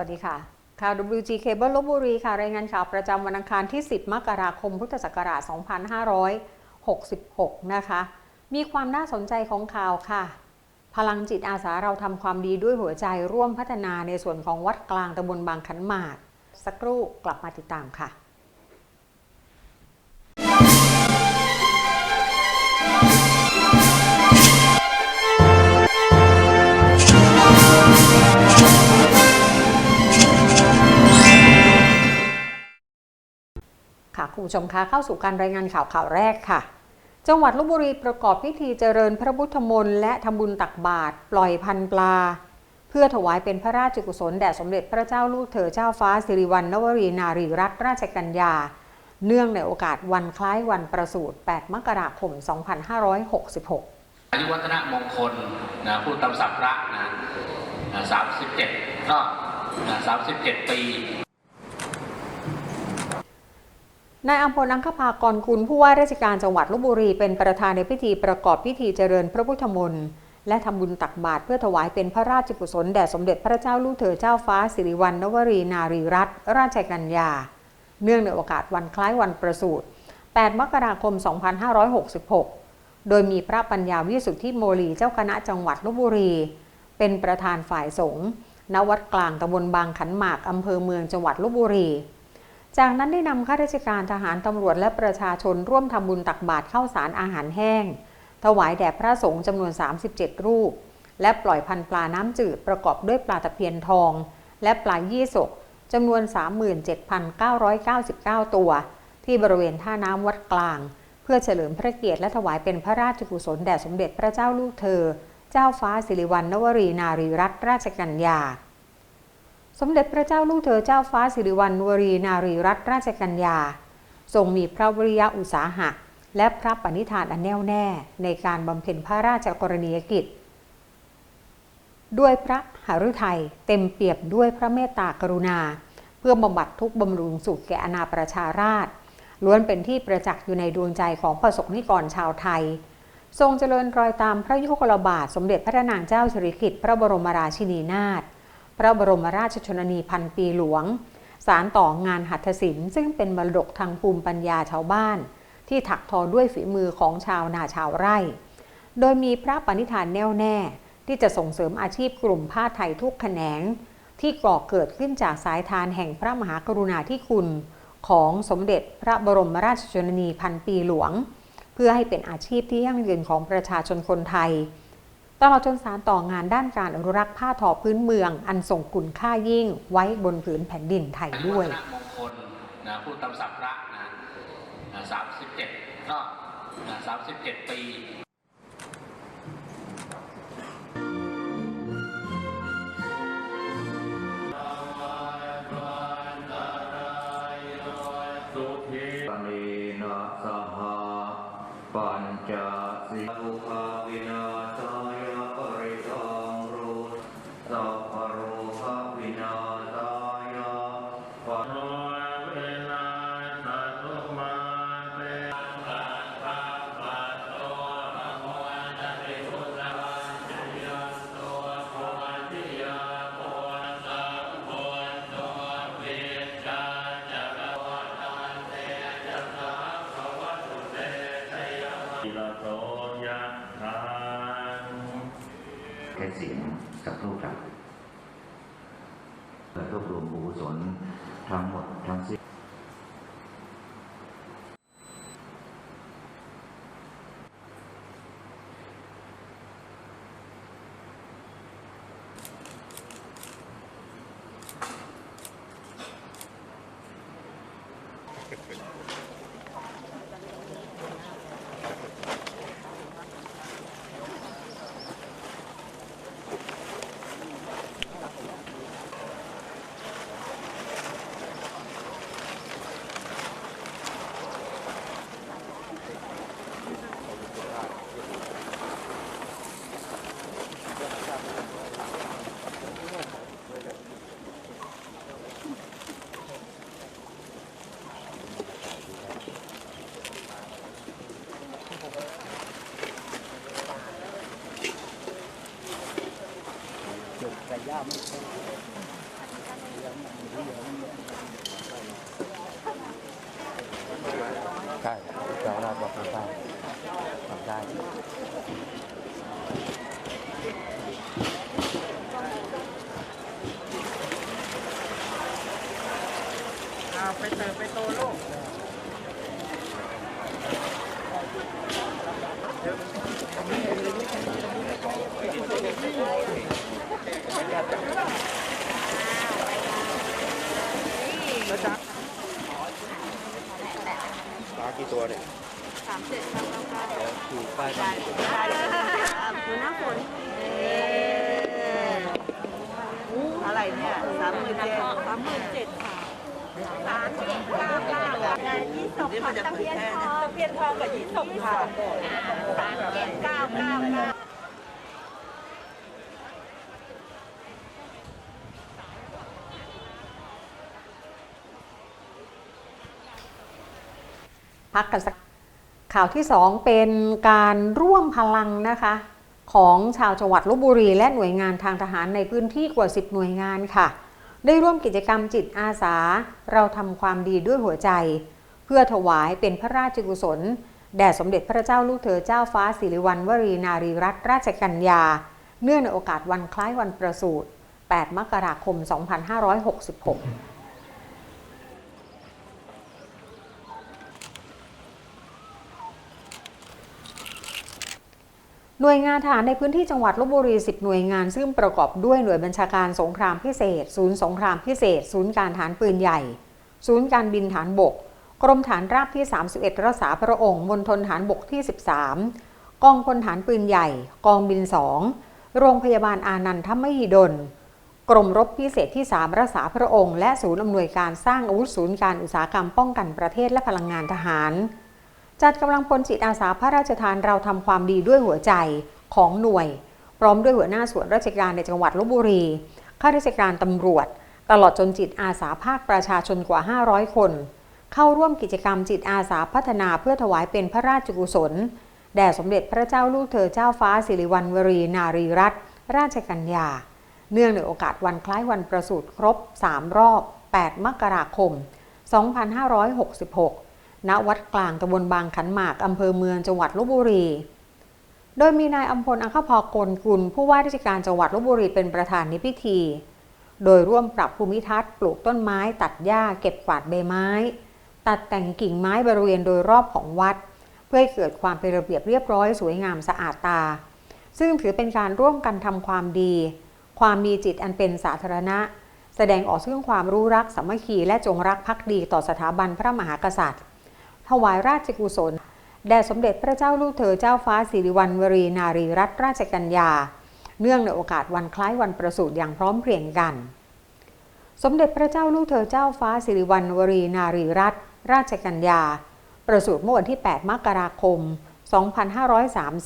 สวัสดีค่ะ ข่าว WG Cable ลบบุรีค่ะ รายงานข่าวประจำวันอังคารที่ 10 มกราคม พุทธศักราช 2566 นะคะ มีความน่าสนใจของข่าวค่ะ พลังจิตอาสาเราทำความดีด้วยหัวใจร่วมพัฒนาในส่วนของวัดกลางตำบลบางขันหมาก สักครู่กลับมาติดตามค่ะ คุณผู้ชมคะเข้าสู่การรายงานข่าวข่าวแรกค่ะ จังหวัดลบบุรีประกอบพิธีเจริญพระพุทธมนต์และทำบุญตักบาตรปล่อยพันปลา เพื่อถวายเป็นพระราชกุศลแด่สมเด็จพระเจ้าลูกเธอเจ้าฟ้าสิริวัณณวรีนารีรัตนราชกัญญา เนื่องในโอกาสวันคล้ายวันประสูติ 8 มกราคม 2566อายุวัฒนมงคลนะพูดตามศัพท์พระนะสามสิบเจ็ดก็สามสิบเจ็ดปี นายอัมพลอังคภากรคุณผู้ว่าราชการจังหวัดลบบุรีเป็นประธานในพิธีประกอบพิธีเจริญพระพุทธมนต์และทำบุญตักบาตรเพื่อถวายเป็นพระราชกุศลแด่สมเด็จพระเจ้าลูกเธอเจ้าฟ้าสิริวัณณวรีนารีรัตนราชกัญญา เนื่องในโอกาสวันคล้ายวันประสูติ 8 มกราคม 2566 โดยมีพระปัญญาวิสุทธิโมลีเจ้าคณะจังหวัดลบบุรี เป็นประธานฝ่ายสงฆ์ณวัดกลางตำบลบางขันหมากอำเภอเมืองจังหวัดลบบุรี จากนั้นได้นำข้าราชการทหารตำรวจและประชาชนร่วมทำบุญตักบาตรข้าวสารอาหารแห้ง ถวายแด่พระสงฆ์จำนวน 37 รูป และปล่อยพันปลาน้ำจืดประกอบด้วยปลาตะเพียนทอง และปลายี่สกจำนวน 37,999 ตัว ที่บริเวณท่าน้ำวัดกลาง เพื่อเฉลิมพระเกียรติและถวายเป็นพระราชกุศลแด่สมเด็จพระเจ้าลูกเธอ เจ้าฟ้าสิริวัณณวรีนารีรัตนราชกัญญา สมเด็จพระเจ้าลูกเธอเจ้าฟ้าสิริวัณณวรีนารีรัตนราชกัญญา ทรงมีพระวิริยะอุตสาหะ และพระปณิธานอันแน่วแน่ในการบำเพ็ญพระราชกรณียกิจ ด้วยพระหฤทัยเต็มเปี่ยมด้วยพระเมตตากรุณา เพื่อบำบัดทุกบำรุงสุขแก่อาณาประชาราษฎร์ล้วนเป็นที่ประจักษ์อยู่ในดวงใจของประสบนิกรชาวไทย ทรงเจริญรอยตามพระยุคลบาทสมเด็จพระนางเจ้าสิริกิติ์พระบรมราชินีนาถ พระบรมราชชนนีพันปีหลวง สารต่องานหัตถศิลป์ซึ่งเป็นมรดกทางภูมิปัญญาชาวบ้าน ที่ถักทอด้วยฝีมือของชาวนาชาวไร่ โดยมีพระปณิธานแน่วแน่ ที่จะส่งเสริมอาชีพกลุ่มผ้าไทยทุกแขนง ที่ก่อเกิดขึ้นจากสายทานแห่งพระมหากรุณาธิคุณของสมเด็จพระบรมราชชนนีพันปีหลวง เพื่อให้เป็นอาชีพที่ยั่งยืนของประชาชนคนไทย ตลอดจนสารต่องานด้านการอนุรักษ์ผ้าทอพื้นเมือง อันส่งคุณค่ายิ่งไว้บนผืนแผ่นดินไทยด้วยมงคลนะพูดตามศัพท์พระนะสามสิบเจ็ดก็สามสิบเจ็ดปีสุขีปณีนาสหาปัญจสิลุภาวินา ค่เสียงสักครู่ครับเพื่อรวบรวมบุญกุศลทั้งหมดทั้งสิ้น จบแต่ย่าไม่ใช่ ใช่เจ้าราชบอกทำได้ทำได้ ไปเติมไปโตลูก ปลากี่ตัวเนี่ย ถูกป้ายได้ดูน้ำฝนอะไรเนี่ยสามหมื่นเจ็ดสามหมื่นเจ็ดค่ะสามเจ็ดเก้าเก้ายี่สิบค่ะตะเพียนทองตะเพียนทองกับยี่สิบค่ะสามเจ็ดเก้าเก้าเก้าพักกันสัก ข่าวที่ 2 เป็นการร่วมพลังนะคะของชาวจังหวัดลบบุรี และหน่วยงานทางทหารในพื้นที่กว่า 10 หน่วยงานค่ะ ได้ร่วมกิจกรรมจิตอาสา เราทำความดีด้วยหัวใจ เพื่อถวายเป็นพระราชกุศล แด่สมเด็จพระเจ้าลูกเธอเจ้าฟ้าสิริวัณวรีนารีรัตนราชกัญญา เนื่องในโอกาสวันคล้ายวันประสูติ 8 มกราคม 2566 หน่วยงานทหารในพื้นที่จังหวัดลบบุรี 10 หน่วยงาน ซึ่งประกอบด้วยหน่วยบัญชาการสงครามพิเศษ ศูนย์สงครามพิเศษ ศูนย์การฐานปืนใหญ่ ศูนย์การบินฐานบก กรมฐานราบที่ 31 รักษาพระองค์ มณฑลฐานบกที่ 13 กองพลฐานปืนใหญ่ กองบิน 2 โรงพยาบาลอานันทมหิดล กรมรบพิเศษที่ 3 รักษาพระองค์ และศูนย์อำนวยการสร้างอาวุธศูนย์การอุตสาหกรรมป้องกันประเทศและพลังงานทหาร จัดกำลังพลจิตอาสาพระราชทานเราทำความดีด้วยหัวใจของหน่วย พร้อมด้วยหัวหน้าส่วนราชการในจังหวัดลบบุรีข้าราชการตำรวจ ตลอดจนจิตอาสาภาคประชาชนกว่า 500 คน เข้าร่วมกิจกรรมจิตอาสาพัฒนาเพื่อถวายเป็นพระราชกุศล แด่สมเด็จพระเจ้าลูกเธอเจ้าฟ้าสิริวัณวรีนารีรัตนราชกัญญา เนื่องในโอกาสวันคล้ายวันประสูติครบ 3 รอบ 8 มกราคม 2566 ณวัดกลางตำบลบางขันหมากอำเภอเมืองจังหวัดลบบุรี โดยมีนายอัมพลอัคคพอกลกุลผู้ว่าราชการจังหวัดลบบุรีเป็นประธานในพิธี โดยร่วมปรับภูมิทัศน์ปลูกต้นไม้ ตัดหญ้าเก็บกวาดใบไม้ ตัดแต่งกิ่งไม้บริเวณโดยรอบของวัด เพื่อให้เกิดความเป็นระเบียบเรียบร้อยสวยงามสะอาดตา ซึ่งถือเป็นการร่วมกันทำความดี ความมีจิตอันเป็นสาธารณะ แสดงออกซึ่งความรู้รักสามัคคีและจงรักภักดีต่อสถาบันพระมหากษัตริย์ ถวายราชกุศล แด่สมเด็จพระเจ้าลูกเธอเจ้าฟ้าสิริวัณวรีนารีรัตนราชกัญญา เนื่องในโอกาสวันคล้ายวันประสูติอย่างพร้อมเพรียงกัน สมเด็จพระเจ้าลูกเธอเจ้าฟ้าสิริวัณวรีนารีรัตนราชกัญญา ประสูติเมื่อวันที่ 8 มกราคม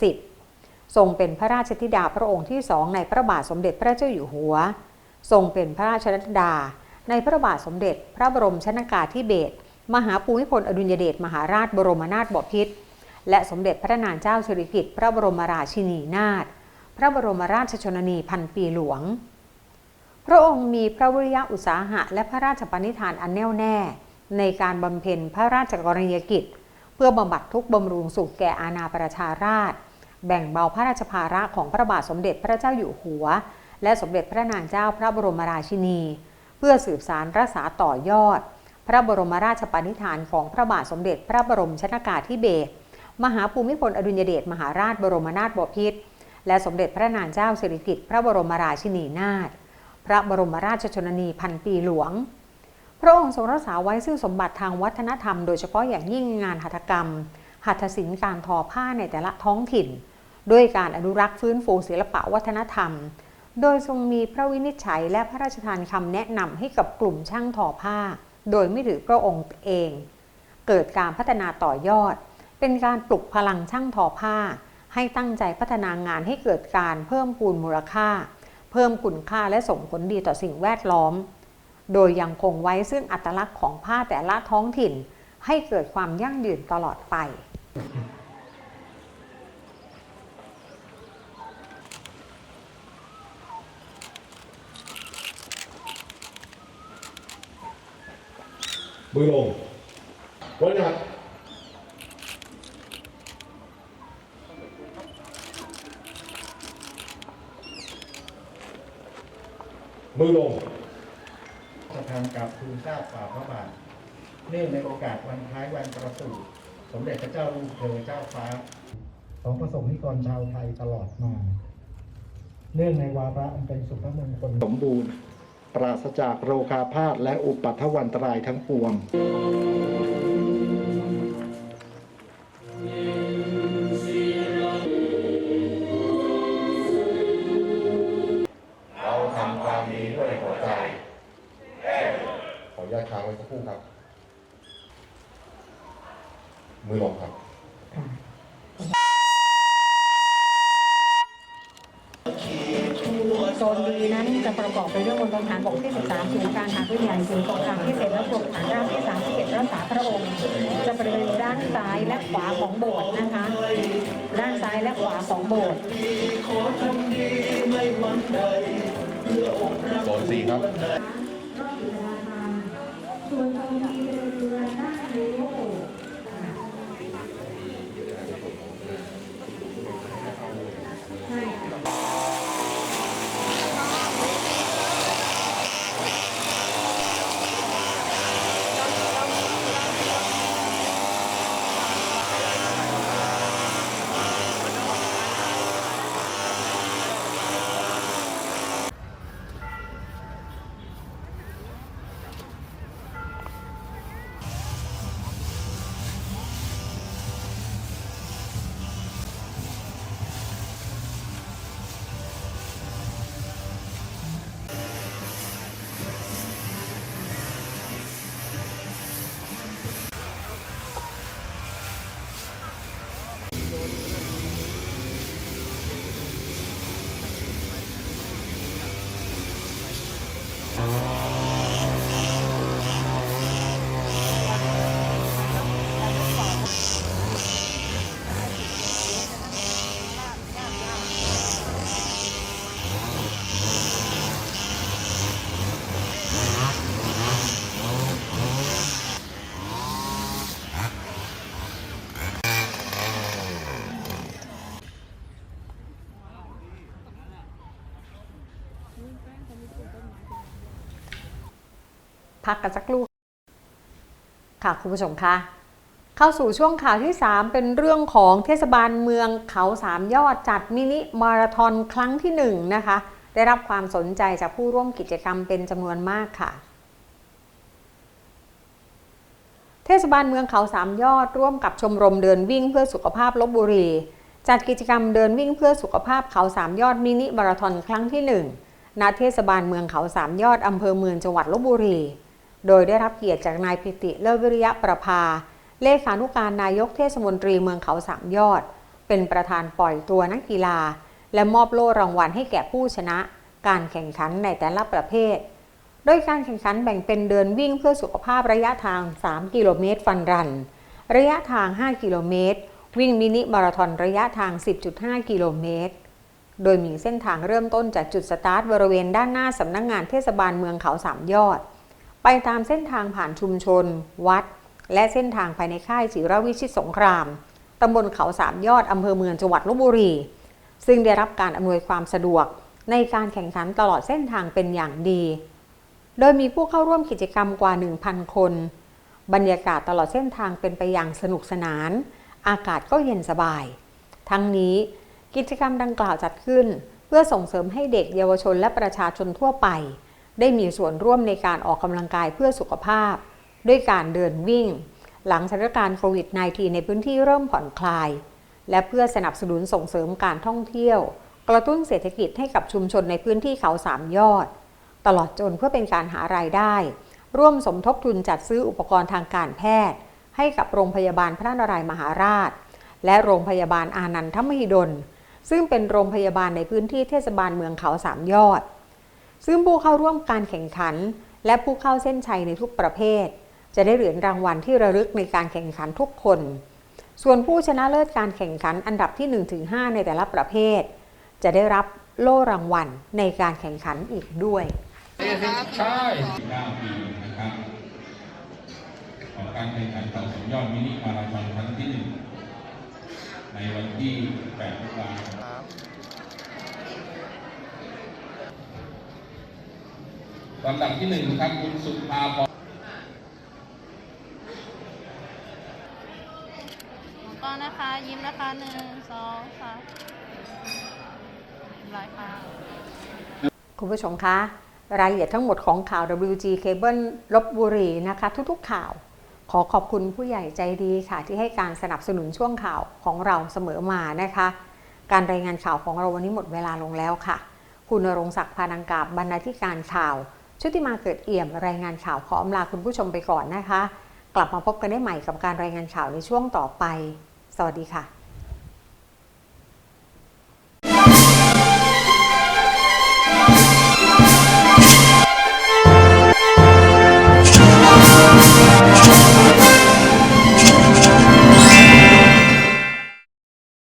2530 ทรงเป็นพระราชธิดาพระองค์ที่สองในพระบาทสมเด็จพระเจ้าอยู่หัว ทรงเป็นพระราชธิดาในพระบาทสมเด็จพระบรมชนากาธิเบศร มหาภูมิพลอดุลยเดชมหาราชบรมนาถบพิตรและสมเด็จพระนางเจ้าสิริกิติ์พระบรมราชินีนาถพระบรมราชชนนีพันปีหลวง พระองค์มีพระวิริยะอุตสาหะและพระราชปณิธานอันแน่วแน่ ในการบำเพ็ญพระราชกรณียกิจ เพื่อบำบัดทุกบำรุงสุขแก่อาณาประชาราช แบ่งเบาพระราชภาระของพระบาทสมเด็จพระเจ้าอยู่หัว และสมเด็จพระนางเจ้าพระบรมราชินี เพื่อสืบสารรักษาต่อยอด พระบรมราชปณิธานของพระบาทสมเด็จพระบรมชนากาธิเบศรมหาภูมิพลอดุลยเดชมหาราชบรมนาถบพิตรและสมเด็จพระนางเจ้าสิริกิติ์พระบรมราชินีนาถพระบรมราชชนนีพันปีหลวง พระองค์ทรงรักษาไว้ซึ่งสมบัติทางวัฒนธรรมโดยเฉพาะอย่างยิ่งงานหัตถกรรม หัตถศิลป์การทอผ้าในแต่ละท้องถิ่น ด้วยการอนุรักษ์ฟื้นฟูศิลปะวัฒนธรรม โดยทรงมีพระวินิจฉัยและพระราชทานคำแนะนำให้กับกลุ่มช่างทอผ้า โดยไม่ถือพระองค์เอง เกิดการพัฒนาต่อยอด เป็นการปลุกพลังช่างทอผ้า ให้ตั้งใจพัฒนางานให้เกิดการเพิ่มพูนมูลค่า เพิ่มคุณค่าและส่งผลดีต่อสิ่งแวดล้อม โดยยังคงไว้ซึ่งอัตลักษณ์ของผ้าแต่ละท้องถิ่น ให้เกิดความยั่งยืนตลอดไป มือลงวันหัดมือลงจะทำกับทูลทราบฝ่าพระบาท เนื่องในโอกาสวันคล้ายวันประสูติสมเด็จพระเจ้าลูกเธอเจ้าฟ้า ของประสงค์นิกรชาวไทยตลอดมา เนื่องในวาระอันเป็นสุภมงคลสมบูรณ์ ปราศจากโรคาพาธและอุปัทวันตรายทั้งปวง การหาพื้นใหญ่ศูนย์สงครามพิเศษและกรมฐานราบที่ 31รักษาพระองค์ จะบริเวณด้านซ้ายและขวาของโบสถ์นะคะ ด้านซ้ายและขวาของโบสถ์โซนสี่ครับ พักกันสักครู่ค่ะคุณผู้ชมคะเข้าสู่ช่วงข่าวที่ 3 เป็นเรื่องของเทศบาลเมืองเขาสามยอดจัดมินิมาราธอนครั้งที่ 1 นะคะ ได้รับความสนใจจากผู้ร่วมกิจกรรมเป็นจำนวนมากค่ะเทศบาลเมืองเขาสามยอดร่วมกับชมรมเดินวิ่งเพื่อสุขภาพลบบุรี จัดกิจกรรมเดินวิ่งเพื่อสุขภาพเขาสามยอดมินิมาราธอนครั้งที่1ณเทศบาลเมืองเขาสามยอดอำเภอเมืองจังหวัดลบบุรี โดยได้รับเกียรติจากนายปิติเลิศวิริยะประภา เลขานุการนายกเทศมนตรีเมืองเขาสามยอด เป็นประธานปล่อยตัวนักกีฬา และมอบโล่รางวัลให้แก่ผู้ชนะ การแข่งขันในแต่ละประเภท โดยการแข่งขันแบ่งเป็นเดินวิ่งเพื่อสุขภาพระยะทาง 3 กิโลเมตรฟันรัน ระยะทาง 5 กิโลเมตร วิ่งมินิมาราธอนระยะทาง 10.5 กิโลเมตรโดยมีเส้นทางเริ่มต้นจากจุดสตาร์ทบริเวณด้านหน้าสำนักงงานเทศบาลเมืองเขาสามยอด ไปตามเส้นทางผ่านชุมชน วัด และเส้นทางภายในค่ายจิรวิชิตสงครามตำบลเขาสามยอดอำเภอเมืองจังหวัดลบบุรี ซึ่งได้รับการอำนวยความสะดวก ในการแข่งขันตลอดเส้นทางเป็นอย่างดี โดยมีผู้เข้าร่วมกิจกรรมกว่า 1,000 คน บรรยากาศตลอดเส้นทางเป็นไปอย่างสนุกสนาน อากาศก็เย็นสบาย ทั้งนี้กิจกรรมดังกล่าวจัดขึ้น เพื่อส่งเสริมให้เด็กเยาวชนและประชาชนทั่วไป ได้มีส่วนร่วมในการออกกำลังกายเพื่อสุขภาพ ด้วยการเดินวิ่ง หลังสถานการณ์โควิด -19 ในพื้นที่เริ่มผ่อนคลาย และเพื่อสนับสนุนส่งเสริมการท่องเที่ยว กระตุ้นเศรษฐกิจให้กับชุมชนในพื้นที่เขาสามยอด ตลอดจนเพื่อเป็นการหารายได้ ร่วมสมทบทุนจัดซื้ออุปกรณ์ทางการแพทย์ ให้กับโรงพยาบาลพระนารายมหาราช และโรงพยาบาลอานันทมหิดลซึ่งเป็นโรงพยาบาลในพื้นที่เทศบาลเมืองเขาสามยอด ซึ่งผู้เข้าร่วมการแข่งขัน และผู้เข้าเส้นชัยในทุกประเภท จะได้เหรียญรางวัลที่ระลึกในการแข่งขันทุกคน ส่วนผู้ชนะเลิศการแข่งขันอันดับที่ 1-5 ในแต่ละประเภท จะได้รับโล่รางวัลในการแข่งขันอีกด้วยใช่9ปีนะครับของการแข่งขันต่อสัญญอดมินิมาราธอนครั้งที่หนึ่งในวันที่8มกราคม ลำดับที่หนึ่งครับคุณสุภาพรก็นะคะ ยิ้มนะคะหนึ่งสองสามลายค่ะคุณผู้ชมคะ รายละเอียดทั้งหมดของข่าว WG Cable ลบบุรีนะคะ ทุกๆข่าว ขอขอบคุณผู้ใหญ่ใจดีค่ะ ที่ให้การสนับสนุนช่วงข่าวของเราเสมอมานะคะ การรายงานข่าวของเราวันนี้หมดเวลาลงแล้วค่ะ คุณณรงค์ศักดิ์พานังกาบบรรณาธิการข่าว ชุติมาเกิดเอี่ยมรายงานข่าวขออำลาคุณผู้ชมไปก่อนนะคะ กลับมาพบกันได้ใหม่กับการรายงานข่าวในช่วงต่อไป สวัสดีค่ะ